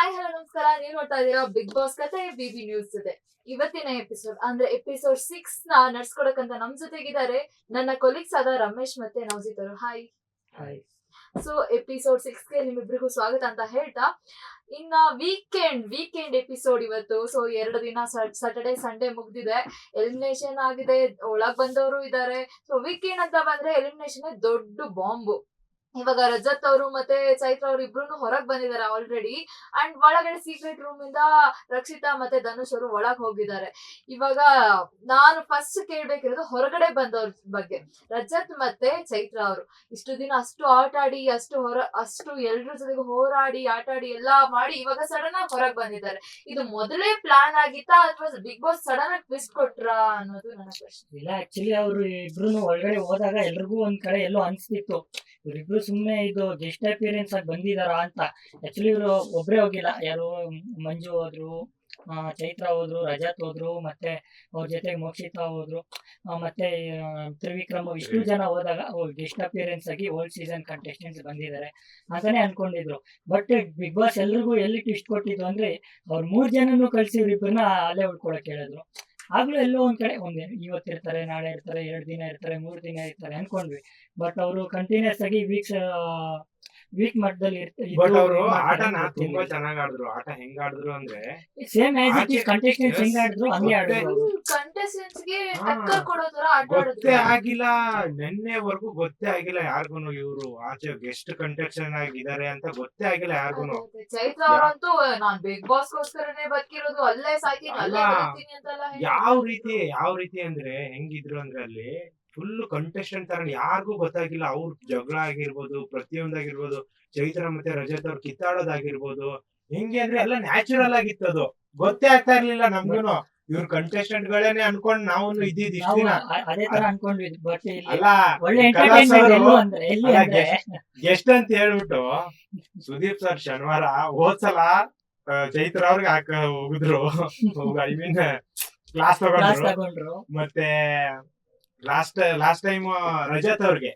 Hi hello ನಮಸ್ಕಾರ. ನೀವ್ ನೋಡ್ತಾ ಇದೀರಾ ಬಿಗ್ ಬಾಸ್ ಕತೆ ಬಿಬಿ ನ್ಯೂಸ್ ಜೊತೆ. ಇವತ್ತಿನ ಎಪಿಸೋಡ್ ಅಂದ್ರೆ ಎಪಿಸೋಡ್ ಸಿಕ್ಸ್ನ ನಡ್ಸ್ಕೊಡಕ್ಕಂತ ನಮ್ ಜೊತೆಗಿದ್ದಾರೆ ನನ್ನ ಕೊಲೀಗ್ಸ್ ಆದ ರಮೇಶ್ ಮತ್ತೆ ನವಜಿತ್ ಅವರು ಹಾಯ್ ಸೊ ಎಪಿಸೋಡ್ ಸಿಕ್ಸ್ಗೆ ನಿಮ್ಮಿಬ್ರಿಗೂ ಸ್ವಾಗತ ಅಂತ ಹೇಳ್ತಾ ಇನ್ನ ವೀಕೆಂಡ್ ವೀಕೆಂಡ್ ಎಪಿಸೋಡ್ ಇವತ್ತು. ಸೊ ಎರಡು ದಿನ ಸಾಟರ್ಡೆ ಸಂಡೇ ಮುಗ್ದಿದೆ. ಎಲಿಮಿನೇಷನ್ ಆಗಿದೆ ಒಳಗ್ ಬಂದವರು ಇದ್ದಾರೆ ಸೊ ವೀಕೆಂಡ್ ಅಂತ ಬಂದ್ರೆ ಎಲಿಮಿನೇಷನ್ ದೊಡ್ಡ ಬಾಂಬು ಇವಾಗ ರಜತ್ ಅವರು ಮತ್ತೆ ಚೈತ್ರ ಅವ್ರು ಇಬ್ರು ಹೊರಗ್ ಬಂದಿದ್ದಾರೆ ಆಲ್ರೆಡಿ ಅಂಡ್ ಒಳಗಡೆ ಸೀಕ್ರೆಟ್ ರೂಮ್ ಇಂದ ರಕ್ಷಿತಾ ಮತ್ತೆ ಧನುಷ್ ಅವರು ಒಳಗ್ ಹೋಗಿದ್ದಾರೆ. ಇವಾಗ ನಾನು ಫಸ್ಟ್ ಕೇಳ್ಬೇಕಿರೋದು ಹೊರಗಡೆ ಬಂದವ್ರ ಬಗ್ಗೆ. ರಜತ್ ಮತ್ತೆ ಚೈತ್ರ ಅವರು. ಇಷ್ಟು ದಿನ ಅಷ್ಟು ಆಟ ಆಡಿ, ಅಷ್ಟು ಹೊರ, ಅಷ್ಟು ಎಲ್ರ ಜೊತೆಗೆ ಹೋರಾಡಿ, ಆಟ ಆಡಿ ಎಲ್ಲಾ ಮಾಡಿ ಇವಾಗ ಸಡನ್ ಆಗಿ ಹೊರಗ್ ಬಂದಿದ್ದಾರೆ. ಇದು ಮೊದಲೇ ಪ್ಲಾನ್ ಆಗಿತ್ತಾ ಅಥವಾ ಬಿಗ್ ಬಾಸ್ ಸಡನ್ ಆಗಿ ಟ್ವಿಸ್ಟ್ ಕೊಟ್ರಾ ಅನ್ನೋದು ನನ್ನ ಪ್ರಶ್ನೆ. ಇಲ್ಲ ಆಕ್ಚುಲಿ ಅವರು ಇಬ್ರು ಒಳಗಡೆ ಹೋದಾಗ ಎಲ್ರಿಗೂ ಒಂದ್ ಕಡೆ ಎಲ್ಲೋ ಅನ್ಸ್ತಿತ್ತು. ಇವ್ರಿಬ್ರು ಸುಮ್ನೆ ಇದು ಗೆಸ್ಟ್ ಅಪಿಯರೆನ್ಸ್ ಆಗಿ ಬಂದಿದಾರ ಅಂತ ಆಕ್ಚುಲಿ ಇವರು ಒಬ್ರೇ ಹೋಗಿಲ್ಲ. ಯಾರು ಮಂಜು ಹೋದ್ರು ಆ, ಚೈತ್ರ ಹೋದ್ರು ರಜತ್ ಹೋದ್ರು ಮತ್ತೆ ಅವ್ರ ಜೊತೆ ಮೋಕ್ಷಿತಾ ಹೋದ್ರು ಮತ್ತೆ ತ್ರಿವಿಕ್ರಮ ಇಷ್ಟು ಜನ ಹೋದಾಗ ಗೆಸ್ಟ್ ಅಪಿಯರೆನ್ಸ್ ಆಗಿ ಓಲ್ಡ್ ಸೀಸನ್ ಕಂಟೆಸ್ಟೆಂಟ್ಸ್ ಬಂದಿದ್ದಾರೆ ಅಂತಾನೆ ಅನ್ಕೊಂಡಿದ್ರು. ಬಟ್ ಬಿಗ್ ಬಾಸ್ ಎಲ್ರಿಗೂ ಎಲ್ಲಿ ಟ್ವಿಸ್ಟ್ ಕೊಟ್ಟಿದ್ದು ಅಂದ್ರೆ ಅವ್ರ ಮೂರ್ ಜನನು ಕಳ್ಸಿ ಇವ್ರಿಬ್ರನ್ನ ಅಲ್ಲೇ ಉಳ್ಕೊಳಕ್ ಹೇಳಿದ್ರು. ಆಗ್ಲೂ ಎಲ್ಲೋ ಒಂದ್ ಕಡೆ ಒಂದ್ ಇವತ್ತಿರ್ತಾರೆ ನಾಳೆ ಇರ್ತಾರೆ, ಎರಡ್ ದಿನ ಇರ್ತಾರೆ, ಮೂರ್ ದಿನ ಇರ್ತಾರೆ ಅನ್ಕೊಂಡ್ವಿ. ಬಟ್ ಅವರು ಕಂಟಿನ್ಯೂಸ್ ಆಗಿ ವೀಕ್ಸ್ ವೀಕ್ ಮಟ್ಟದಲ್ಲಿ ಬಟ್ ಅವರು ಆಟನ ತುಂಬಾ ಚೆನ್ನಾಗಿ ಆಡಿದ್ರು ಆಟ ಹೆಂಗ್ ಆಡಿದ್ರು ಅಂದ್ರೆ same as it is contestants. ಹೆಂಗ್ ಆಡಿದ್ರು ಹಂಗೆ ಆಡಿದ್ರು ಕಂಟೆಸ್ಟೆಂಟ್ಸ್ಗೆ. ಟಕ್ಕರ್ ಕೊಡೋ ತರ ಆಟ ಗೊತ್ತೇ ಆಡಿದ್ರು ಆಗಿಲ್ಲ ನಿನ್ನೆವರೆಗೂ ಗೊತ್ತೇ ಆಗಿಲ್ಲ ಯಾರಿಗೂ ಇವರು ಆಚೆ ಗೆಸ್ಟ್ ಕಂಟೆಕ್ಷನ್ ಆಗಿದ್ದಾರೆ ಅಂತ ಗೊತ್ತೇ ಆಗಿಲ್ಲ ಯಾರಿಗೂ. ಚೈತ್ರ ಅವರಂತೂ ನಾನ್ ಬಿಗ್ ಬಾಸ್ ಗೋಸ್ಕರನೇ ಬದುಕಿರೋದು ಅಲ್ಲೇ ಸಾಯ್ತೀನಿ ಅಲ್ಲೇ ಯಾವ ರೀತಿ ಯಾವ ರೀತಿ ಅಂದ್ರೆ ಹೆಂಗಿದ್ರು ಅಂದ್ರೆ ಅಲ್ಲಿ ಫುಲ್ ಕಂಟೆಸ್ಟೆಂಟ್ ತರ ಯಾರಿಗೂ ಗೊತ್ತಾಗಿಲ್ಲ. ಅವ್ರ ಜಗಳ ಆಗಿರ್ಬೋದು ಪ್ರತಿಯೊಂದಾಗಿರ್ಬೋದು ಚೈತ್ರ ಮತ್ತೆ ರಜತ್ ಅವ್ರು ಕಿತ್ತಾಡೋದಾಗಿರ್ಬೋದು ಹೆಂಗೆ ಅಂದ್ರೆ ಎಲ್ಲ ನ್ಯಾಚುರಲ್ ಆಗಿತ್ತು ಅದು. ಗೊತ್ತೇ ಆಗ್ತಾ ಇರ್ಲಿಲ್ಲ ನಮ್ಗೂನು. ಇವ್ರ ಕಂಟೆಸ್ಟೆಂಟ್ ಗಳೇನೆ ಅನ್ಕೊಂಡ್ ನಾವು ಇದ್ದಿದ್ ಗೆಸ್ಟ್ ಅಂತ ಹೇಳ್ಬಿಟ್ಟು ಸುದೀಪ್ ಸರ್ ಶನಿವಾರ ಹೋದ್ಸಲ ಚೈತ್ರ ಅವ್ರಿಗೆ ಹಾಕ ಹೋಗಿದ್ರು. ಐ ಮೀನ್ ಕ್ಲಾಸ್ ತಗೊಂಡ್ರು. ಮತ್ತೆ ಲಾಸ್ಟ್ ಲಾಸ್ಟ್ ಟೈಮ್ ರಜತ್ ಅವ್ರಿಗೆ.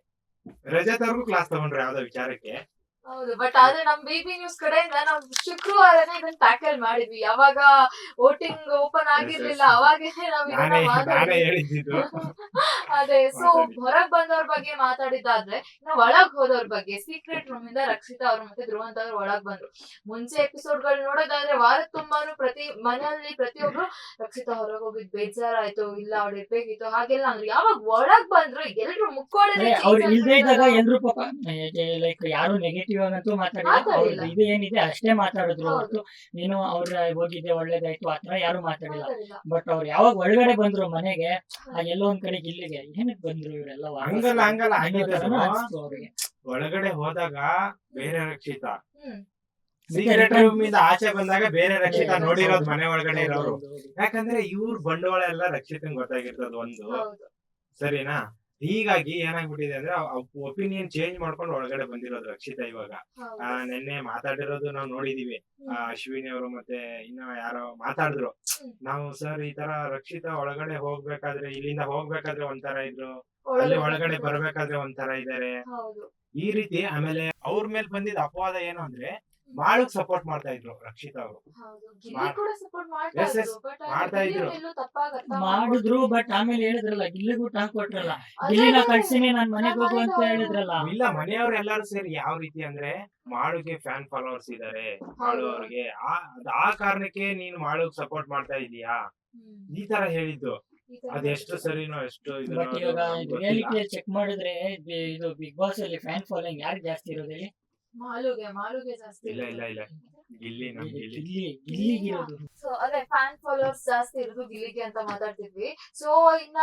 ರಜತ್ ಅವ್ರಿಗೂ ಕ್ಲಾಸ್ ತಗೊಂಡ್ರು ಯಾವ್ದೋ ವಿಚಾರಕ್ಕೆ? ಹೌದು ಬಟ್ ಆದ್ರೆ ನಮ್ ಬಿಬಿ ನ್ಯೂಸ್ ಕಡೆಯಿಂದ ನಾವು ಶುಕ್ರವಾರನೇ ಇದನ್ನ ಟ್ಯಾಕಲ್ ಮಾಡಿದ್ವಿ. ಯಾವಾಗ ವೋಟಿಂಗ್ ಓಪನ್ ಆಗಿರ್ಲಿಲ್ಲ. ಅವಾಗೇನೆ ನಾವ್ ಇದನ್ನ ಅದೇ ಸೊ. ಹೊರಗ್ ಬಂದವ್ರ ಬಗ್ಗೆ ಮಾತಾಡಿದ್ದಾದ್ರೆ ಇನ್ನು ಒಳಗ್ ಹೋದವ್ರ ಬಗ್ಗೆ ಸೀಕ್ರೆಟ್ ರೂಮ್ ಇಂದ ರಕ್ಷಿತಾ ಅವ್ರು ಮತ್ತೆ ಧ್ರುವಂತ್ ಅವ್ರು ಒಳಗ್ ಬಂದ್ರು. ಮುಂಚೆ ಎಪಿಸೋಡ್ಗಳು ನೋಡೋದಾದ್ರೆ ವಾರ ತುಂಬಾನು ಪ್ರತಿ ಮನೆಯಲ್ಲಿ ಪ್ರತಿಯೊಬ್ರು ರಕ್ಷಿತಾ ಹೊರಗ್ ಹೋಗಿದ್ ಬೇಜಾರಾಯ್ತು ಇಲ್ಲ ಅವ್ಳು ಇರ್ಬೇಕಿತ್ತು ಹಾಗೆಲ್ಲ ಅಂದ್ರೆ. ಯಾವಾಗ ಒಳಗ್ ಬಂದ್ರು ಎಲ್ರು ಮುಕ್ಕೋಡದೆ ಅಂದ್ರೆ ಇಲ್ದೇ ಇದ್ದಾಗ ಎಲ್ರು ಪಾಪ ಲೈಕ್ ಯಾರು ನೆಗೆಟಿವ್ ಆಗಂತೂ ಮಾತಾಡಿಲ್ಲ. ಇದು ಏನಿದೆ ಅಷ್ಟೇ ಮಾತಾಡಿದ್ರು. ಹೊರತು ನೀನು ಅವ್ರ ಹೋಗಿದ್ದೆ ಒಳ್ಳೇದಾಯ್ತು ಆತರ ಯಾರು ಮಾತಾಡಿಲ್ಲ. ಬಟ್ ಅವ್ರು ಯಾವಾಗ ಒಳಗಡೆ ಬಂದ್ರು ಮನೆಗೆ ಎಲ್ಲೋ ಒಂದ್ ಕಡೆ ಇಲ್ಲಿಗೆ ಏನಕ್ ಬಂದ್ರು ಇವರೆಲ್ಲ? ಹಂಗಲ್ಲ ಹಂಗಲ್ಲ ಅವ್ರಿಗೆ. ಒಳಗಡೆ ಹೋದಾಗ ಬೇರೆ ರಕ್ಷಿತ. ಸಿಗರೇಟ್ ರೂಮಿಂದ ರೂಮ್ ಇಂದ ಆಚೆ ಬಂದಾಗ ಬೇರೆ ರಕ್ಷಿತಾ ನೋಡಿರೋದು ಮನೆ ಒಳಗಡೆ ಇರೋರು. ಯಾಕಂದ್ರೆ ಇವ್ರ ಬಂಡವಾಳ ಎಲ್ಲ ರಕ್ಷಿತಂಗ್ ಗೊತ್ತಾಗಿರ್ತದ ಒಂದು. ಸರಿನಾ? ಹೀಗಾಗಿ ಏನಾಗ್ಬಿಟ್ಟಿದೆ ಅಂದ್ರೆ ಒಪಿನಿಯನ್ ಚೇಂಜ್ ಮಾಡ್ಕೊಂಡು ಒಳಗಡೆ ಬಂದಿರೋದು ರಕ್ಷಿತಾ ಇವಾಗ. ನಿನ್ನೆ ಮಾತಾಡಿರೋದು ನಾವು ನೋಡಿದೀವಿ. ಆ, ಅಶ್ವಿನಿ ಅವರು ಮತ್ತೆ ಇನ್ನ ಯಾರೋ ಮಾತಾಡಿದ್ರು. ನಾವು ಸರ್ ಈ ತರ ರಕ್ಷಿತಾ ಒಳಗಡೆ ಹೋಗ್ಬೇಕಾದ್ರೆ ಇಲ್ಲಿಂದ ಹೋಗ್ಬೇಕಾದ್ರೆ ಒಂಥರ ಇದ್ರು ಅಲ್ಲಿ ಒಳಗಡೆ ಬರ್ಬೇಕಾದ್ರೆ ಒಂಥರ ಇದಾರೆ. ಈ ರೀತಿ ಆಮೇಲೆ ಅವ್ರ ಮೇಲೆ ಬಂದಿದ್ದ ಅಪವಾದ ಏನು ಅಂದ್ರೆ ಬಾಳಕ್ ಸಪೋರ್ಟ್ ಮಾಡ್ತಾ ಇದ್ರು ರಕ್ಷಿತಾ ಅವರು. ಹೌದು. ಗಿಲ್ಲಿ ಕೂಡ ಸಪೋರ್ಟ್ ಮಾಡ್ತಾ. ಇದ್ರು ಮಾಡಿದ್ರು ಬಟ್ ಆಮೇಲೆ ಹೇಳಿದ್ರಲ್ಲ ಗಿಲ್ಲಿಗೂ ಟಾಕ್ ಕೊಟ್ರಲ್ಲ. ಗಿಲ್ಲಿನ ಕಳ್ಸಿನಿ ನಾನ್ ಮನೆಗೆ ಹೋಗು ಅಂತ ಹೇಳಿದ್ರಲ್ಲ. ಇಲ್ಲ ಮನೆಯವ್ರು ಎಲ್ಲಾರು ಸೇರಿ ಯಾವ ರೀತಿ ಅಂದ್ರೆ ಮಾಳುಗೆ ಫ್ಯಾನ್ ಫಾಲೋವರ್ಸ್ ಇದಾರೆ ಮಾಳು ಅವ್ರಿಗೆ ಆ ಕಾರಣಕ್ಕೆ ನೀನು ಮಾಳುಗ್ ಸಪೋರ್ಟ್ ಮಾಡ್ತಾ ಇದೀಯಾ? ಈ ತರ ಹೇಳಿದ್ದು. ಅದೆಷ್ಟು ಸರಿನೋ ಎಷ್ಟು ಇದು ಬಟ್ ಇವಾಗ ರಿಯಾಲಿಟಿ ಚೆಕ್ ಮಾಡಿದ್ರೆ ಇದು- ಇದು ಬಿಗ್ ಬಾಸ್ ಅಲ್ಲಿ ಫ್ಯಾನ್ ಫಾಲೋಯಿಂಗ್ ಯಾರು ಜಾಸ್ತಿ ಇರೋದು ಹೇಳಿ? ಮಾಲುಗೆ ಮಾಲುಗೆ ಜಾಸ್ತಿ ಇಲ್ಲ ಇಲ್ಲ ಇಲ್ಲ ಗಿಲ್ಲಿ ನಮ್ ಗಿಲ್ಲಿ. ಗಿಲ್ಲಿ. ಗಿಲ್ಲಿಗಿರೋದು ಸೊ ಅದೇ ಫ್ಯಾನ್ ಫಾಲೋವರ್ಸ್ ಜಾಸ್ತಿ ಇರೋದು ಗಿಲ್ಲಿಗೆ ಅಂತ ಮಾತಾಡ್ತಿದ್ವಿ. ಸೊ ಇನ್ನ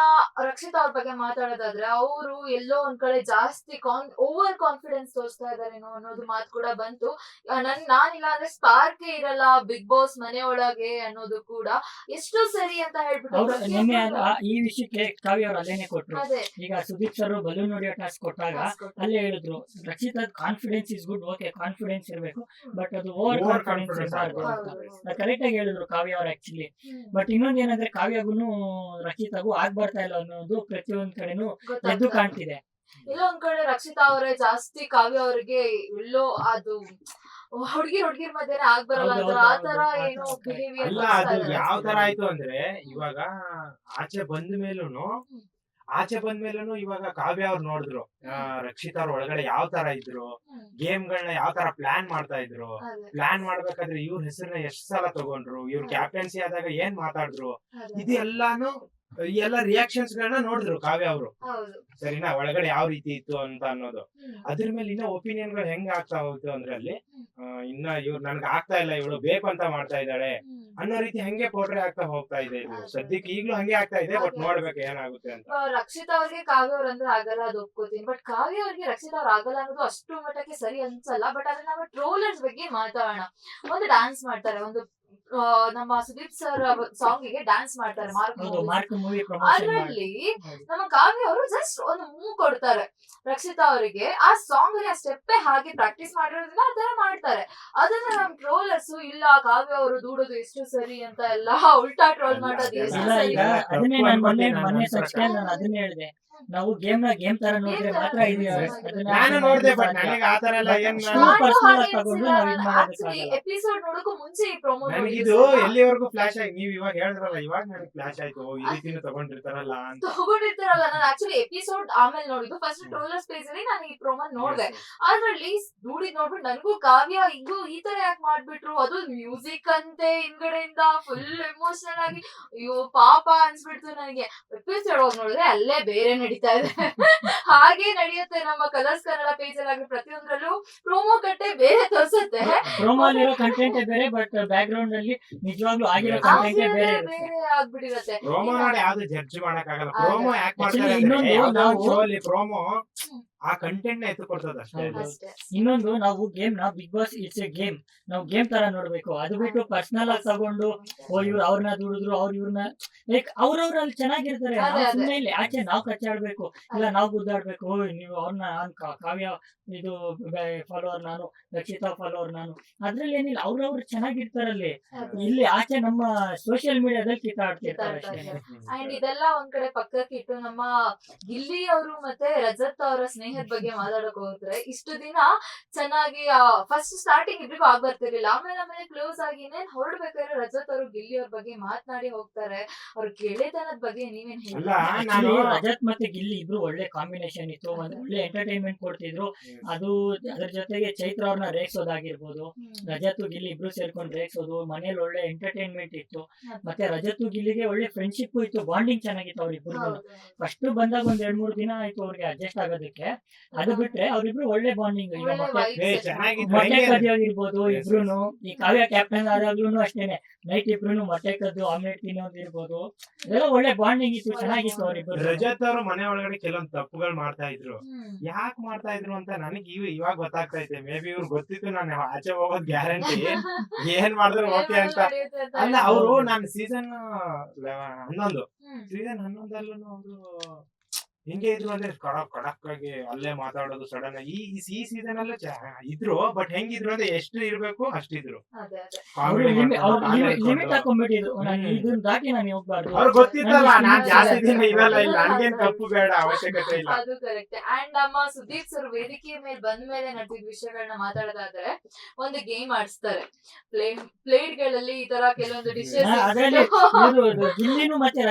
ರಕ್ಷಿತಾ ಅವ್ರ ಬಗ್ಗೆ ಮಾತಾಡೋದಾದ್ರೆ ಅವರು ಎಲ್ಲೋ ಒಂದ್ ಕಡೆ ಜಾಸ್ತಿ ಕಾನ್ ಓವರ್ ಕಾನ್ಫಿಡೆನ್ಸ್ ತೋರಿಸ್ತಾ ಇದಾರೇನೋ ಅನ್ನೋದು ಮಾತು ಕೂಡ ಬಂತು. ನನ್ ನಾನಿಲ್ಲ ಅಂದ್ರೆ ಸ್ಪಾರ್ಕ್ ಇರಲ್ಲ ಬಿಗ್ ಬಾಸ್ ಮನೆ ಒಳಗೆ ಅನ್ನೋದು ಕೂಡ. ಎಷ್ಟು ಸರಿ ಅಂತ ಹೇಳ್ಬಿಟ್ಟು ಈ ವಿಷಯಕ್ಕೆ ಕಾವ್ಯ ಅವ್ರು ಅದೇನೆ ಕೊಟ್ರು. ಈಗ ಸುದೀಪ್ ಸರ್ ಬಲೂನ್ ನೋಡಿಯೋ ಟಾಸ್ಕ್ ಕೊಟ್ಟಾಗ ಅಲ್ಲೇ ಹೇಳಿದ್ರು Rakshith confidence is good okay confidence ಇರಬೇಕು. ಬಟ್ ಅದು ಓವರ್ ಕಾನ್ಫಿಡೆನ್ಸ್ ಆಗ್ಬಾರ್ದು. ಕರೆಕ್ಟ್ ಆಗಿ ಹೇಳಿದ್ರು ಕಾವ್ಯ ಅವ್ರು ಆಕ್ಚುಲಿ ಬಟ್ ಇನ್ನೊಂದ್ ಏನಂದ್ರೆ ಕಾವ್ಯಗುನು ರಕ್ಷಿತಾಗೂ ಆಗ್ ಬರ್ತಾ ಇಲ್ಲ ಅನ್ನೋದು ಪ್ರತಿಯೊಂದ್ ಕಡೆನೂ ಎದ್ದು ಕಾಣ್ತಿದೆ. ಇಲ್ಲ ಒಂದ್ ಕಡೆ ರಕ್ಷಿತಾ ಅವರೇ ಜಾಸ್ತಿ ಕಾವ್ಯ ಅವರಿಗೆ ಎಲ್ಲೋ ಅದು ಹುಡ್ಗಿ ಹುಡುಗಿರ್ ಮಧ್ಯೆ ಆಗ್ಬರಲ್ಲ ಹೌದು, ಆ ತರ ಹೌದು. ಏನೋ ಬಿಹೇವಿಯರ್ ಅಲ್ಲ ಅದು ಯಾವ ತರ ಆಯ್ತು ಅಂದ್ರೆ ಇವಾಗ ಆಚೆ ಬಂದ ಮೇಲೂನು ಆಚೆ ಬಂದ್ಮೇಲೂ ಇವಾಗ ಕಾವ್ಯ ಅವ್ರು ನೋಡಿದ್ರು ಆ, ರಕ್ಷಿತ್ ಅವ್ರ ಒಳಗಡೆ ಯಾವ ತರ ಇದ್ರು ಗೇಮ್ ಗಳನ್ನ ಯಾವ ತರ ಪ್ಲಾನ್ ಮಾಡ್ತಾ ಇದ್ರು ಪ್ಲಾನ್ ಮಾಡ್ಬೇಕಾದ್ರೆ ಇವ್ರ ಹೆಸರನ್ನ ಎಷ್ಟ್ ಸಲ ತಗೊಂಡ್ರು ಇವ್ರ ಕ್ಯಾಪ್ಟನ್ಸಿ ಆದಾಗ ಏನ್ ಮಾತಾಡಿದ್ರು ಇದು ಎಲ್ಲಾನು ಈ ಎಲ್ಲ ರಿಯಾಕ್ಷನ್ಸ್ ಗಳನ್ನ ನೋಡಿದ್ರು ಕಾವ್ಯ ಅವರು. ಸರಿನಾ? ಒಳಗಡೆ ಯಾವ ರೀತಿ ಇತ್ತು ಅಂತ ಅನ್ನೋದು. ಅದ್ರ ಮೇಲೆ ಇನ್ನ ಒಪಿನಿಯನ್ಗಳು ಹೆಂಗ್ ಆಗ್ತಾ ಹೋಯ್ತು ಅಂದ್ರೆ ಅಲ್ಲಿ ಇನ್ನ ಇವ್ರು ನನ್ಗೆ ಆಗ್ತಾ ಇಲ್ಲ ಇವಳು ಬೇಕು ಅಂತ ಮಾಡ್ತಾ ಇದ್ದಾಳೆ. ಅನ್ನೋ ರೀತಿ ಹಂಗೆ ಪೋಟ್ರೆ ಆಗ್ತಾ ಹೋಗ್ತಾ ಇದೆ ಇದು. ಸದ್ಯಕ್ಕೆ ಈಗಲೂ ಹಂಗೆ ಆಗ್ತಾ ಇದೆ ಬಟ್. ನೋಡ್ಬೇಕು ಏನಾಗುತ್ತೆ ಅಂತ. ರಕ್ಷಿತ ಅವ್ರಿಗೆ ಕಾವ್ಯ ಅವ್ರಂದ್ರೆ ಆಗಲ್ಲ ಅದು ಒಪ್ಕೋತೀನಿ. ಬಟ್ ಕಾವ್ಯ ಅವ್ರಿಗೆ ರಕ್ಷಿತ ಅವ್ರ ಆಗಲ್ಲ ಅನ್ನೋದು ಅಷ್ಟು ಮಟ್ಟಕ್ಕೆ ಸರಿ ಅನ್ಸಲ್ಲ. ಬಟ್ ಅದ್ರ ನಾವು ಟ್ರೋಲರ್ಸ್ ಬಗ್ಗೆ ಮಾತಾಡೋಣ. ಒಂದು ಡ್ಯಾನ್ಸ್ ಮಾಡ್ತಾರೆ ಒಂದು ನಮ್ಮ ಸುದೀಪ್ ಸರ್ ಸಾಂಗ್ಗೆ ಡ್ಯಾನ್ಸ್ ಮಾಡ್ತಾರೆ ಮಾರ್ಕ್ ಮೂವಿ ಅದ್ರಲ್ಲಿ ನಮ್ಮ ಕಾವ್ಯ ಅವರು ಜಸ್ಟ್ ಒಂದು ಮೂವ್ ಕೊಡ್ತಾರೆ ರಕ್ಷಿತಾ ಅವರಿಗೆ. ಆ ಸಾಂಗ್ ಅಲ್ಲಿ ಆ ಸ್ಟೆಪ್ಪೇ ಹಾಗೆ ಪ್ರಾಕ್ಟೀಸ್ ಮಾಡಿರೋದ್ರಿಂದ ಆ ತರ ಮಾಡ್ತಾರೆ. ಅದನ್ನ ನಮ್ ಟ್ರೋಲರ್ಸ್ ಇಲ್ಲ ಕಾವ್ಯ ಅವರು ದೂಡೋದು ಎಷ್ಟು ಸರಿ ಅಂತ ಎಲ್ಲ ಉಲ್ಟಾ ಟ್ರೋಲ್ ಮಾಡೋದು ಎಷ್ಟು ಸರಿ ಅದನ್ನೇ ಹೇಳಿದೆ. ನಾವು ಗೇಮ್ನ ಗೇಮ್ ತರ ನೋಡಿದ್ರೆ ಮಾತ್ರ ಇದು ನಾನು ನೋಡ್ದೆ ಬಟ್ ನನಗೆ ಆ ತರ ಎಲ್ಲ ಏನ್ ಪರ್ಸನಲ್ ತಗೊಂಡು ನಾವ್ ಇದ್ ಎಪಿಸೋಡ್ ನೋಡಕ್ಕೂ ಮುಂಚೆ ಈ ಪ್ರೊಮೋ ನನಗಿದು ಎಲ್ಲಿವರೆಗೂ ಫ್ಲಾಶ್ ಆಗಿ ನೀವು ಇವಾಗ ಹೇಳಿದ್ರಲ್ಲ ಇವಾಗ ನನಗೆ ಫ್ಲಾಶ್ ಆಯ್ತು. ಈ ರೀತಿನೂ ತಗೊಂಡಿರ್ತಾರಲ್ಲ ಅಂತ. ತಗೊಂಡಿರ್ತಾರಲ್ಲ ನಾನು ಆಕ್ಚುಲಿ ಎಪಿಸೋಡ್ ಆಮೇಲೆ ನೋಡಿದ್ದು. ಫಸ್ಟ್ ಟ್ರೋಲರ್ ಸ್ಪೇಸ್ ಅಲ್ಲಿ ನಾನು ಈ ಪ್ರೊಮೋ ನೋಡ್ದೆ. ಅದ್ರಲ್ಲಿ ದೂಡಿದ್ ನೋಡ್ಬಿಟ್ಟು ನನಗೂ ಕಾವ್ಯ ಇದು ಈ ತರ ಯಾಕೆ ಮಾಡ್ಬಿಟ್ರು? ಅದು ಮ್ಯೂಸಿಕ್ ಅಂತೆ ಹಿಂದ್ಗಡೆಯಿಂದ ಫುಲ್ ಎಮೋಷನಲ್ ಆಗಿ. ಅಯ್ಯೋ ಪಾಪ ಅನ್ಸ್ಬಿಡ್ತು ನನಗೆ. ಎಪಿಸೋಡ್ ಹೋಗಿ ನೋಡಿದ್ರೆ ಅಲ್ಲೇ ಬೇರೆ ನಡೀತಾ ಇದೆ. ಹಾಗೆ ನಡೆಯುತ್ತೆ ನಮ್ಮ ಕಲರ್ಸ್ ಕನ್ನಡ ಪೇಜ್ ಅಲ್ಲಿ ಪ್ರತಿಯೊಂದ್ರಲ್ಲೂ ಪ್ರೋಮೋ ಕಟ್ಟೆ ಬೇರೆ ತೋರಿಸುತ್ತೆ. ಪ್ರೋಮೋ ಅಲ್ಲಿರೋ ಕಂಟೆಂಟ್ ಬೇರೆ ಬಟ್ ಬ್ಯಾಕ್ ಗ್ರೌಂಡ್ ಅಲ್ಲಿ ನಿಜವಾಗ್ಲೂ ಆಗಿರೋ ಕಂಟೆಂಟ್ ಬೇರೆ ಬೇರೆ ಆಗ್ಬಿಟ್ಟಿರತ್ತೆ. ಪ್ರೋಮೋ ನೋಡಿ ಯಾವ್ದು ಜಡ್ಜ್ ಮಾಡಕ್ ಆಗಲ್ಲ ಪ್ರೋಮೋ ಯಾಕೆ ಮಾಡ್ತಾರೆ ಇನ್ನೊಂದು ಯಾವ್ದೋ ನಾವು- ಪ್ರೋಮೋ. ಆ ಕಂಟೆಂಟ್ನ ಎತ್ತು ಅಷ್ಟೇ. ಇನ್ನೊಂದು ನಾವು ಗೇಮ್ನ Bigg Boss it's a game ನಾವು ಗೇಮ್ ತರ ನೋಡ್ಬೇಕು. ಅದು ಬಿಟ್ಟು ಪರ್ಸನಲ್ ಆಗಿ ತಗೊಂಡು ಓ ಇವ್ರು ಅವ್ರನ್ನ ದುಡಿದ್ರು ಅವ್ರ ಇವ್ರನ್ನ ಲೈಕ್ ಅವ್ರವ್ರ ಅಲ್ಲಿ ಚೆನ್ನಾಗಿರ್ತಾರೆ. ಸುಮ್ಮನೆ ಇಲ್ಲಿ ಆಚೆ ನಾವು ಕಚ್ಚಾಡ್ಬೇಕು ಇಲ್ಲ ನಾವು ಗುದ್ದಾಡ್ಬೇಕು. ಓ ನೀವು ಅವ್ರನ್ನ ನಾನು ಕಾವ್ಯ ಇದು ಫಾಲೋವರ್ ನಾನು ರಕ್ಷಿತಾ ಫಾಲೋವರ್ ನಾನು. ಅದ್ರಲ್ಲಿ ಏನಿಲ್ಲ ಅವ್ರವ್ರು ಚೆನ್ನಾಗಿರ್ತಾರಲ್ಲಿ. ಇಲ್ಲಿ ಆಚೆ ನಮ್ಮ ಸೋಷಿಯಲ್ ಮೀಡಿಯಾದಲ್ಲಿ ಕಿತ್ತಾಡ್ತಿರ್ತಾರೆ ಅಷ್ಟೇ. ಅಂಡ್ ಇದೆಲ್ಲ ಒಂದ್ ಕಡೆ ಪಕ್ಕಕ್ಕೆ ಇಟ್ಟು ನಮ್ಮ ಗಿಲ್ಲಿ ಅವರು ಮತ್ತೆ ರಜತ್ ಅವರ ಸ್ನೇಹದ ಬಗ್ಗೆ ಮಾತಾಡಕ್ ಹೋದ್ರೆ ಇಷ್ಟು ದಿನ ಚೆನ್ನಾಗಿ ಫಸ್ಟ್ ಸ್ಟಾರ್ಟಿಂಗ್ ಇಬ್ಬರಿಗೂ ಆಗ್ ಬರ್ತಿರ್ಲಿಲ್ಲ. ಆಮೇಲೆ ಆಮೇಲೆ ಕ್ಲೋಸ್ ಆಗಿ ಇನ್ನೇನ್ ಹೊರಡ್ಬೇಕಾದ್ರೆ ರಜತ್ ಅವರು ಗಿಲ್ಲಿ ಅವ್ರ ಬಗ್ಗೆ ಮಾತನಾಡಿ ಹೋಗ್ತಾರೆ. ಅವ್ರ ಗೆಳೆತನದ ಬಗ್ಗೆ ನೀವೇನ್ ಹೇಳಿ ಅಲ್ಲ ನಾನು ರಜತ್ ಮತ್ತೆ ಗಿಲ್ಲಿ ಇಬ್ರು ಒಳ್ಳೆ ಕಾಂಬಿನೇಷನ್ ಇತ್ತು. ಒಂದು ಒಳ್ಳೆ ಎಂಟರ್ಟೈನ್ಮೆಂಟ್ ಕೊಡ್ತಿದ್ರು. ಅದು ಅದ್ರ ಜೊತೆಗೆ ಚೈತ್ರ ಅವ್ರನ್ನ ರೇಗ್ಸೋದಾಗಿರ್ಬೋದು ರಜತ್ ಗಿಲ್ಲಿ ಇಬ್ರು ಸೇರ್ಕೊಂಡು ರೇಗ್ಸೋದು. ಮನೇಲಿ ಒಳ್ಳೆ ಎಂಟರ್ಟೈನ್ಮೆಂಟ್ ಇತ್ತು. ಮತ್ತೆ ರಜತ್ ಗಿಲ್ಲಿಗೆ ಒಳ್ಳೆ ಫ್ರೆಂಡ್ಶಿಪ್ ಇತ್ತು. ಬಾಂಡಿಂಗ್ ಚೆನ್ನಾಗಿತ್ತು ಅವ್ರಿಬ್ರು ಫಸ್ಟ್ ಬಂದಾಗ ಒಂದ್ ಎರಡ್ ಮೂರ್ ದಿನ ಆಯ್ತು ಅವ್ರಿಗೆ ಅಡ್ಜಸ್ಟ್ ಆಗೋದಕ್ಕೆ. ಅದು ಬಿಟ್ರೆ ಅವ್ರಿಬ್ರು ಒಳ್ಳೆ ಬಾಂಡಿಂಗ್ ಮೊಟ್ಟೆ ಏ, ಚೆನ್ನಾಗಿತ್ತು ಇಬ್ರು ಹೆಂಗೆ? ಕದಿಯೋಗಿರ್ಬೋದು ಇಬ್ರುನು. ಈ ಕಾವ್ಯ ಕ್ಯಾಪ್ಟನ್ ಆದಾಗ್ಲೂ ಅಷ್ಟೇನೆ. ನೈಟ್ ಇಬ್ರು ಮೊಟ್ಟೆ ಕದ್ದು ಆಮ್ಲೆಟ್ ತಿನ್ನೋದಿರ್ಬೋದು ಇದೆಲ್ಲ ಒಳ್ಳೆ ಬಾಂಡಿಂಗ್ ಇತ್ತು ಚೆನ್ನಾಗಿತ್ತು ಅವ್ರಿಬ್ರು ರಜತ್ ಅವರು ಮನೆ ಒಳಗಡೆ ಕೆಲವೊಂದ್ ತಪ್ಪುಗಳು ಮಾಡ್ತಾ ಇದ್ರು. ಯಾಕೆ ಮಾಡ್ತಾ ಇದ್ರು ಅಂತ ನನಗೆ ಇವ್ ಇವಾಗ ಗೊತ್ತಾಗ್ತಾ ಇದೆ. ಮೇ ಬಿ ಇವ್ರು ಗೊತ್ತಿತ್ತು ನಾನು ಆಚೆ ಹೋಗೋದ್ ಗ್ಯಾರಂಟಿ ಏನ್ ಮಾಡಿದ್ರು ಓಕೆ ಅಂತ. ಅಲ್ಲ ಅವರು ನಾನು ಸೀಸನ್ ಹನ್ನೊಂದು. ಸೀಸನ್ ಹನ್ನೊಂದಲ್ಲೂ ಅವರು ಹಿಂಗೆ ಇದ್ರು ಅಂದ್ರೆ ಕಡಕ್ ಕಡಕ್ ಆಗಿ ಅಲ್ಲೇ ಮಾತಾಡೋದು ಸಡನ್ ಈ ಈ ಸೀಸನ್ ಅಲ್ಲ ಇದ್ರು ಬಟ್ ಹೆಂಗಿದ್ರು ಅಂದ್ರೆ ಎಷ್ಟು ಇರ್ಬೇಕು ಅಷ್ಟಿದ್ರು ಅದೇ ಅದೇ. ಅವರು ಗೊತ್ತಿತ್ತಲ್ಲ ನಾನ್ ಜಾಸ್ತಿ ದಿನ ಇರಲ್ಲ ಇಲ್ಲ. ನನ್ಗೇನ್ ತಪ್ಪು ಬೇಡ ಅವಶ್ಯಕತೆ ಇಲ್ಲ. ಅದು ಕರೆಕ್ಟ್ ಅಂಡ್ ಅಮ್ಮ ಸುದೀಪ್ ಸರ್ ವೇದಿಕೆ ಮೇಲೆ ಬಂದ ಮೇಲೆ ನಡೆದಿದ್ದ ವಿಷಯಗಳನ್ನ ಮಾತಾಡೋದಾದ್ರೆ ಒಂದು ಗೇಮ್ ಆಡಿಸ್ತಾರೆ. ಪ್ಲೇಟ್ ಪ್ಲೇಟ್ಗಳಲ್ಲಿ ಈ ತರ ಕೆಲವೊಂದು ಡಿಶಸ್ ಮತ್ತೆ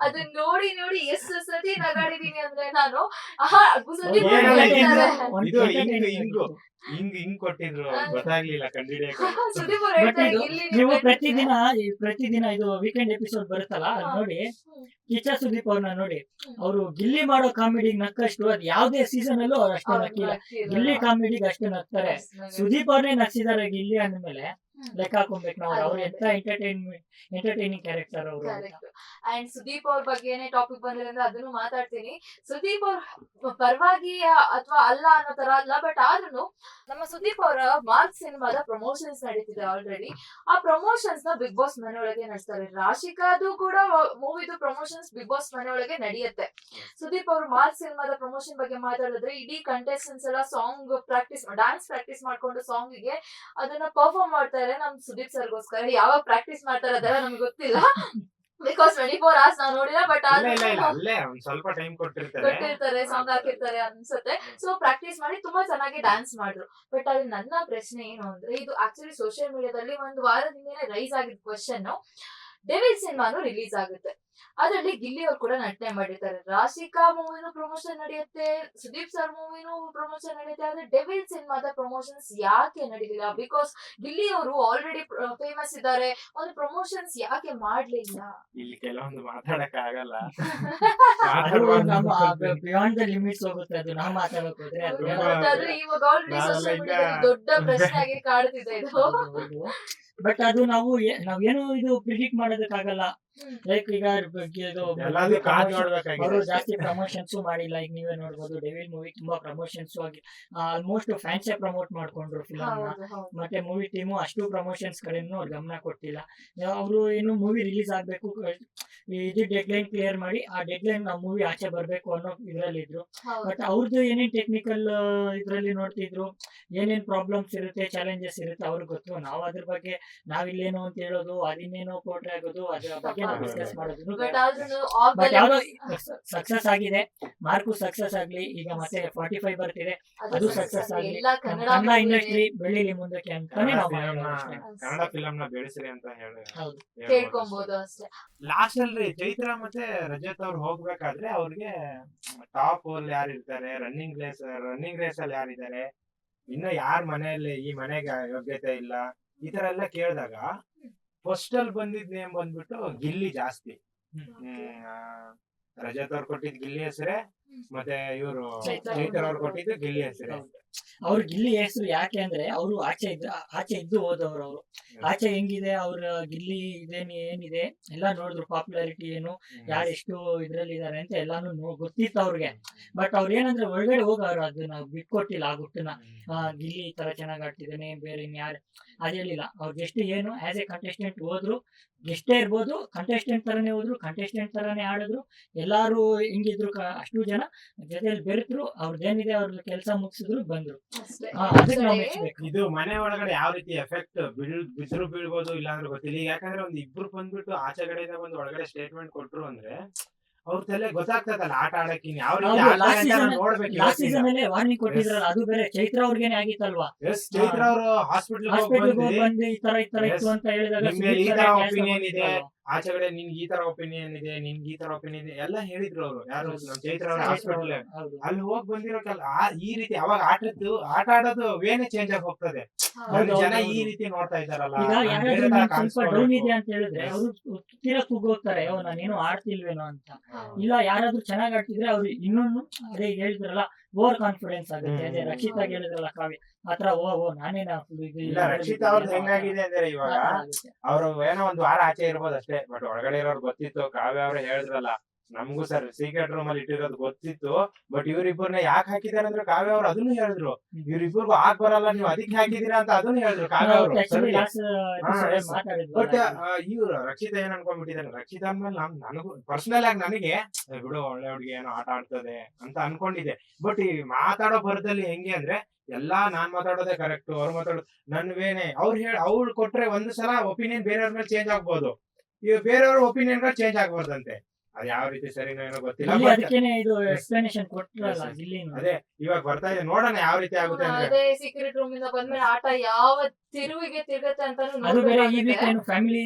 ಅದನ್ನ ನೋಡಿ ನೋಡಿ ಎಷ್ಟು ಸತಿ ನಗಾಡಿದೀನಿ ಅಂದ್ರೆ ನಾನು ಹಿಂಗು, ಹಿಂಗು. ಕೊಟ್ಟಿದ್ರು. ಗೊತ್ತಾಗ್ಲಿಲ್ಲ ನೀವು ಪ್ರತಿದಿನ ಈ ಪ್ರತಿದಿನ ಇದು ವೀಕೆಂಡ್ ಎಪಿಸೋಡ್ ಬರುತ್ತಲ್ಲ ಅದ್ ನೋಡಿ. ಕಿಚ್ಚ ಸುದೀಪ್ ಅವ್ರನ್ನ ನೋಡಿ. ಅವರು ಗಿಲ್ಲಿ ಮಾಡೋ ಕಾಮಿಡಿ ನಕ್ಕಷ್ಟು ಅದ್ ಯಾವ್ದೇ ಸೀಸನ್ ಅಲ್ಲೂ ಅವ್ರು ಅಷ್ಟೇ ನಕ್ಕಿಲ್ಲ. ಗಿಲ್ಲಿ ಕಾಮಿಡಿಗೆ ಅಷ್ಟೇ ನಗ್ತಾರೆ. ಸುದೀಪ್ ಅವ್ರನ್ನೇ ನಗ್ಸಿದಾರೆ ಗಿಲ್ಲಿ ಅಂದ್ಮೇಲೆ. ಲೆಕ್ಕ ಹಾಕೊಬೇಕು ನಾವು ಅವ್ರು. ಎಂತ ಎಂಟರ್ಟೈನ್ಮೆಂಟ್ ಎಂಟರ್ಟೈನಿಂಗ್ ಕ್ಯಾರೆಕ್ಟರ್ ಅವರು ಅಂಡ್ ಸುದೀಪ್ ಅವ್ರ ಬಗ್ಗೆನೇ ಟಾಪಿಕ್ ಬಂದಿರೋದ್ರಿಂದ ಅದನ್ನು ಮಾತಾಡ್ತೀನಿ. ಸುದೀಪ್ ಅವ್ರ ಪರವಾಗಿ ಅಥವಾ ಅಲ್ಲ ಅನ್ನೋ ತರ ಅಲ್ಲ ಬಟ್ ಆದ್ರೂ ನಮ್ಮ ಸುದೀಪ್ ಅವರ ಮಾರ್ಕ್ ಸಿನಿಮಾದ ಪ್ರಮೋಷನ್ಸ್ ನಡೀತಿದೆ ಆಲ್ರೆಡಿ ಆ ಪ್ರಮೋಷನ್ಸ್ನ ಬಿಗ್ ಬಾಸ್ ಮನೆಯೊಳಗೆ ನಡೆಸ್ತಾರೆ. ರಾಶಿಕಾದು ಕೂಡ ಮೂವಿದು ಪ್ರಮೋಷನ್ಸ್ ಬಿಗ್ ಬಾಸ್ ಮನೆಯೊಳಗೆ ನಡೆಯುತ್ತೆ. ಸುದೀಪ್ ಅವರು ಮಾರ್ಕ್ ಸಿನಿಮಾದ ಪ್ರಮೋಷನ್ ಬಗ್ಗೆ ಮಾತಾಡಿದ್ರೆ ಇಡೀ ಕಂಟೆಸ್ಟೆಂಟ್ಸ್ ಎಲ್ಲ ಸಾಂಗ್ ಪ್ರಾಕ್ಟೀಸ್ ಡಾನ್ಸ್ ಪ್ರಾಕ್ಟೀಸ್ ಮಾಡ್ಕೊಂಡು ಸಾಂಗ್ಗೆ ಅದನ್ನ ಪರ್ಫಾರ್ಮ್ ಮಾಡ್ತಾರೆ. ನಮ್ ಸುದೀಪ್ ಸರ್ಗೋಸ್ಕರ ಯಾವಾಗ ಪ್ರಾಕ್ಟೀಸ್ ಮಾಡ್ತಾರೆ ಅದೆಲ್ಲ ನಮ್ಗೆ ಗೊತ್ತಿಲ್ಲ. ಬಿಕಾಸ್ ಟ್ವೆಂಟಿ ಫೋರ್ ಅವರ್ಸ್ ನಾನು ನೋಡಿಲ್ಲ ಬಟ್ ಅಲ್ಲೇ ಒಂದ್ ಸ್ವಲ್ಪ ಟೈಮ್ ಕೊಟ್ಟಿರ್ತಾರೆ. ಕೊಟ್ಟಿರ್ತಾರೆ ಸಾಂಗ್ ಹಾಕಿರ್ತಾರೆ ಅನ್ಸುತ್ತೆ. ಸೊ ಪ್ರಾಕ್ಟೀಸ್ ಮಾಡಿ ತುಂಬಾ ಚೆನ್ನಾಗಿ ಡ್ಯಾನ್ಸ್ ಮಾಡಿದ್ರು ಬಟ್ ಅಲ್ಲಿ ನನ್ನ ಪ್ರಶ್ನೆ ಏನು ಅಂದ್ರೆ ಇದು ಆಕ್ಚುಲಿ ಸೋಷಿಯಲ್ ಮೀಡಿಯಾದಲ್ಲಿ ಒಂದು ವಾರದಿಂದನೇ ರೈಸ್ ಆಗಿದ್ ಕ್ವಶನ್ ಡೆವಿಲ್ ಸಿನಿಮಾನು ರಿಲೀಸ್ ಆಗುತ್ತೆ. ಅದರಲ್ಲಿ ಗಿಲ್ಲಿ ಅವ್ರು ಕೂಡ ನಟನೆ ಮಾಡಿರ್ತಾರೆ ರಾಶಿಕಾ ಮೂವಿನೂ ಪ್ರಮೋಷನ್ ನಡೆಯುತ್ತೆ ಸುದೀಪ್ ಸರ್ ಮೂವಿನೂ ಪ್ರಮೋಷನ್ ನಡೆಯುತ್ತೆ ಆದ್ರೆ ಡೆವಿಲ್ ಸಿನಿಮಾದ ಪ್ರಮೋಷನ್ಸ್ ಯಾಕೆ ನಡೀಲಿಲ್ಲ? ಬಿಕಾಸ್ ಗಿಲ್ಲಿ ಅವರು ಆಲ್ರೆಡಿ ಫೇಮಸ್ ಇದ್ದಾರೆ. ಒಂದು ಪ್ರಮೋಷನ್ಸ್ ಯಾಕೆ ಮಾಡ್ಲಿಲ್ಲ? ಇಲ್ಲಿ ಕೆಲವೊಂದು ಮಾತಾಡಕ್ ಆಗಲ್ಲ. ಅದು ನಮ್ಮ ಬಿಯಾಂಡ್ ದ ಲಿಮಿಟ್ಸ್ ಹೋಗುತ್ತೆ ಅದು. ನಾವು ಮಾತಾಡಕ್ ಹೋದ್ರೆ ಅದು. ಆದ್ರೆ ಇವಾಗ ಆಲ್ರೆಡಿ ನಾವೆಲ್ಲ ಮೀಡಿಯಾದಲ್ಲಿ ದೊಡ್ಡ ಪ್ರಶ್ನೆ ಆಗಿ ಕಾಡ್ತಿದೆ ಇದು. ಬಟ್ ಅದು ನಾವು ನಾವೇನು ಇದು ಪ್ರಿಡಿಕ್ಟ್ ಮಾಡೋದಕ್ಕಾಗಲ್ಲ. ಲೈಕ್ ಈಗ ಜಾಸ್ತಿ ಪ್ರಮೋಷನ್ಸ್ ಮಾಡಿಲ್ಲ. ಈಗ ನೀವೇ ನೋಡ್ಬೋದು. ಡೆವಿಲ್ ಮೂವಿ ತುಂಬಾ ಪ್ರಮೋಷನ್ಸ್ ಆಗಿ ಆಲ್ಮೋಸ್ಟ್ ಫ್ಯಾನ್ಸ್ ಪ್ರಮೋಟ್ ಮಾಡ್ಕೊಂಡ್ರು ಫಿಲಮ್. ಮತ್ತೆ ಮೂವಿ ಟೀಮು ಅಷ್ಟು ಪ್ರಮೋಷನ್ಸ್ ಕಡೆನು ಅವ್ರು ಗಮನ ಕೊಟ್ಟಿಲ್ಲ. ಅವರು ಏನು ಮೂವಿ ರಿಲೀಸ್ ಆಗ್ಬೇಕು ಇದು ಡೆಡ್ ಲೈನ್ ಕ್ಲಿಯರ್ ಮಾಡಿ ಆ ಡೆಡ್ ಲೈನ್ ಆ ಮೂವಿ ಆಚೆ ಬರ್ಬೇಕು ಅನ್ನೋ ಇದ್ರಲ್ಲಿ ಇದ್ರು. ಬಟ್ ಅವ್ರದ್ದು ಏನೇನ್ ಟೆಕ್ನಿಕಲ್ ಇದ್ರಲ್ಲಿ ನೋಡ್ತಿದ್ರು ಏನೇನ್ ಪ್ರಾಬ್ಲಮ್ಸ್ ಇರುತ್ತೆ ಚಾಲೆಂಜಸ್ ಇರುತ್ತೆ ಅವ್ರಿಗೆ ಗೊತ್ತು. ನಾವ್ ಅದ್ರ ಬಗ್ಗೆ ನಾವಿಲ್ಲೇನು ಅಂತ ಹೇಳೋದು ಅದಿನ್ನೇನೋ ಪೋಟ್ರೆ ಆಗೋದು ಅದ್ರ ಬಗ್ಗೆ ನಾವು. ಡಿಸ್ಕಸ್ ಮಾಡೋದು ಸಕ್ಸಸ್ ಆಗಿದೆ. ಮಾರ್ಕು ಸಕ್ಸಸ್ ಆಗ್ಲಿ ಈಗ ಮತ್ತೆ ಫಾರ್ಟಿ ಫೈವ್ ಬರ್ತಿದೆ. ಅದು ಸಕ್ಸಸ್ ಆಗ್ಲಿ. ಎಲ್ಲ ಕನ್ನಡ ಇಂಡಸ್ಟ್ರಿ ಬೆಳ್ಳಿ ಮುಂದಕ್ಕೆ ಅಂತಾನೆ ಕನ್ನಡ ನಾವು ಫಿಲಂ ನ ಬೆಳೆಸ್ರಿ ಅಂತ ಹೇಳಿ ಹೌದು. ಕೇಳ್ಕೊಬಹುದು ಅಷ್ಟೇ. ಲಾಸ್ಟ್ ಅಲ್ಲಿ ಚೈತ್ರ ಮತ್ತೆ ರಜತ್ ಅವ್ರು ಹೋಗ್ಬೇಕಾದ್ರೆ ಅವ್ರಿಗೆ ಟಾಪ್ ಅಲ್ಲಿ ಯಾರು ಇರ್ತಾರೆ? ರನ್ನಿಂಗ್ ರೇಸ್ ರನ್ನಿಂಗ್ ರೇಸ್ ಅಲ್ಲಿ ಯಾರಿದ್ದಾರೆ ಇನ್ನು ಯಾರ ಮನೆಯಲ್ಲಿ ಈ ಮನೆಗೆ ಯೋಗ್ಯತೆ ಇಲ್ಲ? ಈ ತರ ಎಲ್ಲ ಕೇಳಿದಾಗ ಫಸ್ಟ್ ಅಲ್ಲಿ ಬಂದಿದ್ ನೇಮ್ ಬಂದ್ಬಿಟ್ಟು ಗಿಲ್ಲಿ ಜಾಸ್ತಿ. ಹ್ಮ್, ಆ, ರಜತ್ ಅವ್ರು ಕೊಟ್ಟಿದ್ ಗಿಲ್ಲಿ ಹೆಸರೇ ಮತ್ತೆ ಇವರು ಅವ್ರು ಕೊಟ್ಟಿದ್ದು ಗಿಲ್ಲಿ ಹೆಸರು. ಅವ್ರ ಗಿಲ್ಲಿ ಹೆಸರು ಯಾಕೆ ಅಂದ್ರೆ ಅವರು ಆಚೆ ಇದ್ದ ಆಚೆ ಇದ್ದು ಹೋದವ್ರು ಅವರು. ಆಚೆ ಹೆಂಗಿದೆ ಅವ್ರ ಗಿಲ್ಲಿ ಇದೇನು ಏನಿದೆ ಎಲ್ಲ ನೋಡಿದ್ರು ಪಾಪ್ಯುಲಾರಿಟಿ ಏನು ಯಾರು ಎಷ್ಟು ಇದ್ರಲ್ಲಿ ಇದಾರೆ ಅಂತ ಎಲ್ಲಾನು ಗೊತ್ತಿತ್ತು ಅವ್ರಿಗೆ. ಬಟ್ ಅವ್ರ ಏನಂದ್ರೆ ಒಳಗಡೆ ಹೋಗೋರು ಅದನ್ನ ಬಿಟ್ಕೊಟ್ಟಿಲ್ಲ ಆ ಗುಟ್ಟನ್ನ. ಗಿಲ್ಲಿ ಈ ತರ ಚೆನ್ನಾಗ್ ಆಡ್ತಿದ್ದಾನೆ ಬೇರೆ ಇನ್ಯಾರು ಅದ್ ಹೇಳಿಲ್ಲ. ಅವ್ರ ಗೆಸ್ಟ್ ಏನು ಆಸ್ ಎ ಕಂಟೆಸ್ಟೆಂಟ್ ಹೋದ್ರು ಗೆಸ್ಟೇ ಇರ್ಬೋದು ಕಂಟೆಸ್ಟೆಂಟ್ ತರನೇ ಹೋದ್ರು ಕಂಟೆಸ್ಟೆಂಟ್ ತರನೇ ಆಡಿದ್ರು ಎಲ್ಲಾರು ಹಿಂಗಿದ್ರು ಅಷ್ಟು ಜನ ಜೊತೆಲಿ ಬೆರೆತರು ಅವ್ರದ್ದೇನಿದೆ ಅವ್ರ ಕೆಲಸ ಮುಗಿಸಿದ್ರು ಬಂದ್ರು. ಅಷ್ಟೇ. ಅದಕ್ಕೆ ಇದು ಮನೆ ಒಳಗಡೆ ಯಾವ ರೀತಿ ಎಫೆಕ್ಟ್ ಬೀಳ್ ಬಿಸಿಲು ಬೀಳ್ಬೋದು ಇಲ್ಲ ಅಂದ್ರೆ ಗೊತ್ತಿಲ್ಲ. ಈಗ ಯಾಕಂದ್ರೆ ಒಂದ್ ಇಬ್ರು ಬಂದ್ಬಿಟ್ಟು ಆಚೆ ಕಡೆಯಿಂದ ಬಂದು ಒಳಗಡೆ ಸ್ಟೇಟ್ಮೆಂಟ್ ಕೊಟ್ರು ಅಂದ್ರೆ ಅವ್ರ ತಲೆ ಗೊತ್ತಾಗ್ತದಲ್ಲ ಆಟ ಆಡಕ್ಕೆ ಯಾವ ರೀತಿ ಲಾಸ್ಟ್ ಸೀಸನ್ ಅಲ್ಲೇ ವಾರ್ನಿಂಗ್ ಕೊಟ್ಟಿದ್ರಲ್ಲ ಅದು ಬೇರೆ. ಚೈತ್ರ ಅವ್ರಿಗೇನೆ ಆಗಿತ್ತಲ್ವಾ? ಎಸ್ ಚೈತ್ರ ಅವರು ಹಾಸ್ಪಿಟಲ್ ಹಾಸ್ಪಿಟಲ್ ಬಂದು ಈ ತರ ಈ ತರ ಇತ್ತು ಅಂತ ಹೇಳಿದಾಗ ಕೆಲಸ ಇದೆ. ಮಾಡ್ತಿದ್ರಲ್ವಾ? ಆಚೆ ಕಡೆ ನಿನ್ಗೆ ಈ ತರ ಒಪಿನಿಯನ್ ಇದೆ ನಿನ್ಗೆ ಈ ತರ ಒಪಿನಿಯನ್ ಇದೆ ಎಲ್ಲ ಹೇಳಿದ್ರು ಅವರು. ಯಾರು ಚೈತ್ರ ಹಾಸ್ಪಿಟಲ್ ಅಲ್ಲಿ. ಹೋಗ್ ಬಂದಿರೋ ಕೆಲ ಆ- ಈ ರೀತಿ ಅವಾಗ ಆಟದ್ದು ಆಟ ಆಡೋದು ವೇನೆ ಚೇಂಜ್ ಆಗಿ ಹೋಗ್ತದೆ. ಜನ ಈ ರೀತಿ ನೋಡ್ತಾ ಇದಾರಲ್ಲ ಸ್ವಲ್ಪ ಡೌನ್ ಇದೆ ಅಂತ ಹೇಳಿದ್ರೆ ಅವರು ತೀರಾ ಕುಗ್ಗೋಗ್ತಾರೆ ನಾನೇನು ಆಡ್ತಿಲ್ವೇನೋ ಅಂತ. ಇಲ್ಲ ಯಾರಾದ್ರೂ ಚೆನ್ನಾಗಿ ಆಡ್ತಿದ್ರೆ ಅವ್ರು ಇನ್ನೊಂದು ಅದೇ ಹೇಳಿದ್ರಲ್ಲ ಓವರ್ ಕಾನ್ಫಿಡೆನ್ಸ್ ಆಗುತ್ತೆ. ಅದೇ ರಕ್ಷಿತಾ ಹೇಳಿದ್ರಲ್ಲ ಕಾವ್ಯ? ಆತರ ಓ ಓ ನಾನೇನ ಇಲ್ಲ ರಕ್ಷಿತಾ ಅವ್ರದ್ದು ಹೆಂಗಾಗಿದೆ ಅಂದ್ರೆ ಇವಾಗ ಅವ್ರು ಏನೋ ಒಂದ್ ವಾರ ಆಚೆ ಇರ್ಬೋದು ಅಷ್ಟೇ ಬಟ್ ಒಳಗಡೆ ಇರೋರು ಗೊತ್ತಿತ್ತು ಕಾವ್ಯ ಅವ್ರೆ ಹೇಳಿದ್ರಲ್ಲ. ನಮಗೂ ಸರ್ ಸೀಕ್ರೆಟ್ ರೂಮ್ ಅಲ್ಲಿ ಇಟ್ಟಿರೋದು ಗೊತ್ತಿತ್ತು ಬಟ್ ಇವ್ರಿಬ್ಬರನ್ನ ಯಾಕೆ ಹಾಕಿದಾರೆ ಅಂದ್ರೆ ಕಾವ್ಯ ಅವ್ರು ಅದನ್ನು ಹೇಳಿದ್ರು. ಇವ್ರಿಬ್ಬರಿಗೂ ಆಗ ಬರಲ್ಲ ನೀವು ಅದಕ್ಕೆ ಹಾಕಿದೀರಾ ಅಂತ ಅದನ್ನು ಹೇಳಿದ್ರು ಕಾವ್ಯ ಅವರು. ಬಟ್ ಇವ್ರು ರಕ್ಷಿತಾ ಏನ್ ಅನ್ಕೊಂಡ್ಬಿಟ್ಟಿದ್ದಾರೆ? ರಕ್ಷಿತಾ ಅಂದ್ಮೇಲೆ ನಮ್ ನನಗೂ ಪರ್ಸನಲ್ ಆಗಿ ನನಗೆ ಬಿಡು ಒಳ್ಳೆ ಹುಡುಗಿ ಏನೋ ಆಟ ಆಡ್ತದೆ ಅಂತ ಅನ್ಕೊಂಡಿದ್ದೆ. ಬಟ್ ಈ ಮಾತಾಡೋ ಬರದಲ್ಲಿ ಹೆಂಗೆ ಅಂದ್ರೆ ಎಲ್ಲಾ ನಾನ್ ಮಾತಾಡೋದೇ ಕರೆಕ್ಟ್ ಅವ್ರು ಮಾತಾಡೋದು ನನ್ವೇನೆ ಅವ್ರು ಹೇಳಿ ಅವ್ರು ಕೊಟ್ರೆ ಒಂದು ಸಲ ಒಪಿನಿಯನ್ ಬೇರೆಯವ್ರ ಮೇಲೆ ಚೇಂಜ್ ಆಗ್ಬೋದು. ಇವ್ ಬೇರೆಯವ್ರ ಒಪಿನಿಯನ್ಗಳು ಚೇಂಜ್ ಆಗ್ಬಾರ್ದಂತೆ. ಅದ್ ಯಾವ ರೀತಿ ಸರಿನೋ ಏನೋ ಗೊತ್ತಿಲ್ಲ. ಇಲ್ಲಿ but ಅದಕ್ಕೇನೆ ಇದು ಎಕ್ಸ್ಪ್ಲನೇಷನ್ ಕೊಟ್ರಲ್ಲ Yes, yes. ಗಿಲ್ಲಿನು ಅದೇ ಇವಾಗ ಬರ್ತಾ ಇದೆ ನೋಡೋಣ ಯಾವ ರೀತಿ ಆಗುತ್ತೆ ಅಂದ್ರೆ. ಅದೇ ಸೀಕ್ರೆಟ್ ರೂಮ್ ಇಂದ ಬಂದ್ಮೇಲೆ ಆಟ ಯಾವ ತಿರುವಿಗೆ ತಿರುಗತ್ತೆ ಅಂತಾನು ಅದು ಬೇರೆ ಈ ನೋಡ್ಬೇಕಾಗುತ್ತೆ. ವೀಕ್ ಏನು ಫ್ಯಾಮಿಲಿ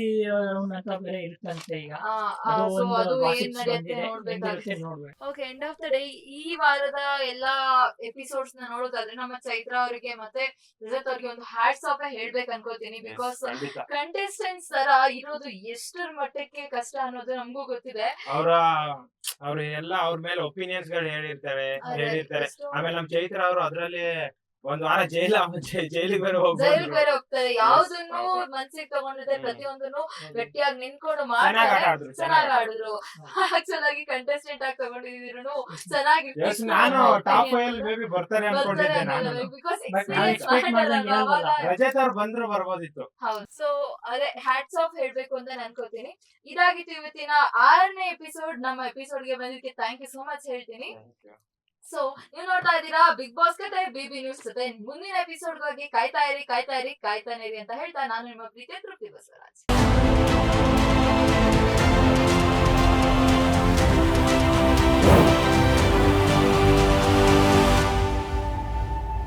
ರೌಂಡ್ ಅಂತ ಬೇರೆ ಇರುತ್ತಂತೆ ಈಗ. ಆ, ಆ, ಅದು so ಒಂದು ಏನ್ gossips ನಡೆಯುತ್ತೆ ಬಂದಿದೆ ನೋಡ್ಬೇಕಾಗುತ್ತೆ. ಹೆಂಗಿರುತ್ತೆ ನೋಡ್ಬೇಕು. Okay end of the day ಈ ವಾರದ ಎಲ್ಲಾ ಎಪಿಸೋಡ್ಸ್ನ ನೋಡೋದಾದ್ರೆ ನಮ್ಮ ಚೈತ್ರ ಅವರಿಗೆ ಮತ್ತೆ ರಜತ್ ಅವ್ರಿಗೆ ಒಂದು ಹ್ಯಾಟ್ಸ್ ಆಫ್ ಹೇಳ್ಬೇಕು ಅನ್ಕೋತೀನಿ ಬಿಕಾಸ್ ಖಂಡಿತ. ಕಂಟೆಸ್ಟೆಂಟ್ಸ್ ತರ ಇರೋದು ಎಷ್ಟರ ಮಟ್ಟಕ್ಕೆ ಕಷ್ಟ ಅನ್ನೋದು ನಮಗೂ ಗೊತ್ತಿದೆ. ಅವರ ಅವ್ರ ಎಲ್ಲ ಅವ್ರ ಮೇಲೆ ಒಪಿನಿಯನ್ಸ್ಗಳು ಹೇಳಿರ್ತಾರೆ ಹೇಳಿರ್ತಾರೆ. ಆಮೇಲೆ ನಮ್ ಚೈತ್ರ ಅವರು ಅದ್ರಲ್ಲಿ ಒಂದ್ ವಾರ ಜೈಲ ಜೈಲಿಗೆ ಬೇರೆ ಜೈಲ್ ಬೇರೆ ಹೋಗ್ತಾರೆ. ಯಾವ್ದನ್ನು. ಮನ್ಸಿಗೆ ತಗೊಂಡಿದೆ ಪ್ರತಿಯೊಂದನ್ನು ಗಟ್ಟಿಯಾಗಿ ನಿಂತ್ಕೊಂಡು ಮಾಡಿದ್ರು ಚೆನ್ನಾಗಿ ಮಾಡ್ತಾರೆ ಆಡಿದ್ರು ಚೆನ್ನಾಗ್ ಆಡಿದ್ರು. ಆಕ್ಚುಲ್ ಆಗಿ ಕಂಟೆಸ್ಟೆಂಟ್ ಆಗಿ ತಗೊಂಡಿದ್ರು ಚೆನ್ನಾಗಿ ನಾನು ಟಾಪ್ ಫೈವ್ ಬೇಬಿ ಬರ್ತಾರೆ. ರಜತ್ ಅವ್ರು ಬಂದ್ರು ಬರ್ಬೋದಿತ್ತು. ಹೌದು. ಸೊ ಅದೇ ಹ್ಯಾಟ್ಸ್ ಆಫ್ ಹೇಳ್ಬೇಕು ಅಂತ ಅನ್ಕೋತೀನಿ. ಇದಾಗಿತ್ತು ಇವತ್ತಿನ ಆರನೇ ಎಪಿಸೋಡ್ ನಮ್ಮ ಎಪಿಸೋಡ್ಗೆ ಬಂದಿದ್ದಕ್ಕೆ ಥ್ಯಾಂಕ್ ಯು ಸೋ ಮಚ್ ಹೇಳ್ತೀನಿ. ಸೊ ನೀವು ನೋಡ್ತಾ ಇದ್ದೀರಾ ಬಿಗ್ ಬಾಸ್ ಕತೆ ಬಿಬಿ ನ್ಯೂಸ್ ಜೊತೆ ಮುಂದಿನ ಎಪಿಸೋಡ್ಗಾಗಿ ಕಾಯ್ತಾ ಇರಿ ಕಾಯ್ತಾ ಇರಿ, ಕಾಯ್ತಾನೆ ಇರಿ ಅಂತ ಹೇಳ್ತಾ ನಾನು ನಿಮ್ಮ ಪ್ರೀತಿಯ ತೃಪ್ತಿ ಬಸವರಾಜ್.